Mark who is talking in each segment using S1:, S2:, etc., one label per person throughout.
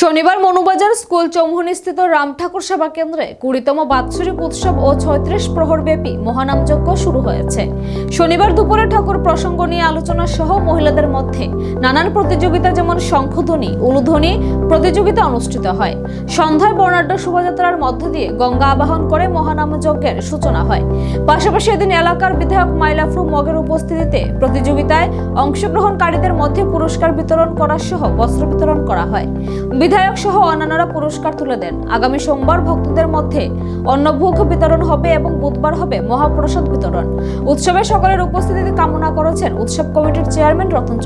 S1: শনিবার মনুবাজার স্কুল চৌমুহনীস্থিত রাম ঠাকুর সেবা কেন্দ্রে কুড়িতম বাৎসরিক উৎসব ও ছয়ত্রিশ প্রহরব্যাপী মহানামযজ্ঞ শুরু হয়েছে। শনিবার দুপুরে ঠাকুর প্রসঙ্গ নিয়ে আলোচনা সহ মহিলাদের মধ্যে নানান প্রতিযোগিতা, যেমন শঙ্খধ্বনি, উলুধ্বনি প্রতিযোগিতা অনুষ্ঠিত হয়। সন্ধ্যায় বর্ণাঢ্য শোভাযাত্রার মধ্য দিয়ে গঙ্গা আবাহন করে মহানামযজ্ঞের সূচনা হয়। পাশাপাশি এদিন এলাকার বিধায়ক মাইলাফরু মগের উপস্থিতিতে প্রতিযোগিতায় অংশগ্রহণকারীদের মধ্যে পুরস্কার বিতরণ করা সহ বস্ত্র বিতরণ করা হয়। বিধায়ক সহ অন্যান্যরা পুরস্কার তুলে দেন। আগামী সোমবার ভক্তদের মধ্যে অন্নভোগ বিতরণ হবে এবং বুধবার হবে মহাপ্রসাদ বিতরণ। উৎসবে সকলের উপস্থিতিতে কামনা করেছেন উৎসব কমিটির চেয়ারম্যান রতন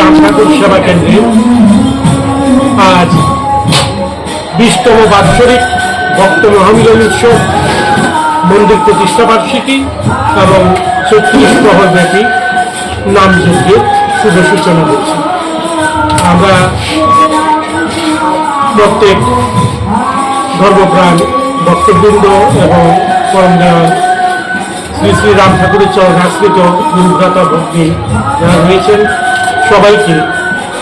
S2: রাম ঠাকুর সেবা কেন্দ্রে আজ বিশতম বাৎসরিক ভক্ত মহামিলন উৎসব, মন্দির প্রতিষ্ঠা বার্ষিকী এবং ছত্রিশ প্রহরব্যাপী নাম যজ্ঞের শুভ সূচনা করছি আমরা প্রত্যেক ধর্মপ্রাণ ভক্তবৃন্দ এবং শ্রী শ্রী রাম ঠাকুরের চরণ আশ্রিত গুরুভ্রাতা ভক্তি যারা রয়েছেন সবাইকে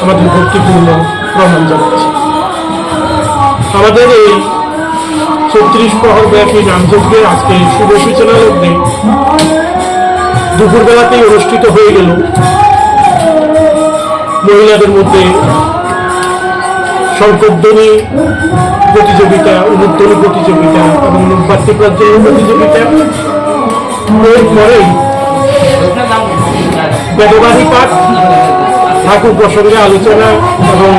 S2: আমাদের ভক্তিপূর্ণ প্রণাম জানাচ্ছি। আমাদের এই ছত্রিশ প্রহর ব্যাপী নামযজ্ঞের আজকে শুভ সূচনা লগ্নে দুপুরবেলাতেই অনুষ্ঠিত হয়ে গেল। মহিলাদের মধ্যে শঙ্করধ্বনি প্রতিযোগিতা উলুধ্বনি প্রতিযোগিতা এবং নুব্বাতি প্রাঞ্জন্য প্রতিযোগিতা। বেদবাদী পাঠ, ঠাকুর প্রসঙ্গে আলোচনা এবং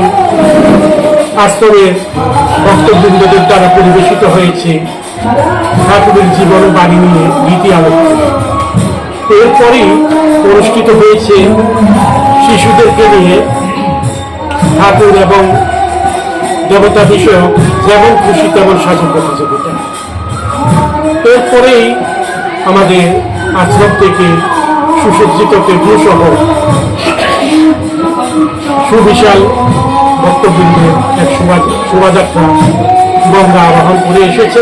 S2: আস্তরের ভক্তবৃন্দদের দ্বারা পরিবেশিত হয়েছে ঠাকুরের জীবন বাণী নিয়ে গীতি আলোচনা। এরপরেই অনুষ্ঠিত হয়েছে শিশুদেরকে নিয়ে ঠাকুর এবং দেবতা বিষয়ক যেমন খুশি, তেমন শাসন প্রতিযোগিতা এরপরেই আমাদের আশ্রম থেকে সুসজ্জিত কেন্দ্র সহ সুবিশাল ভক্তবৃন্দের এক শোভা শোভাযাত্রা গঙ্গা আবাহন করে এসেছে।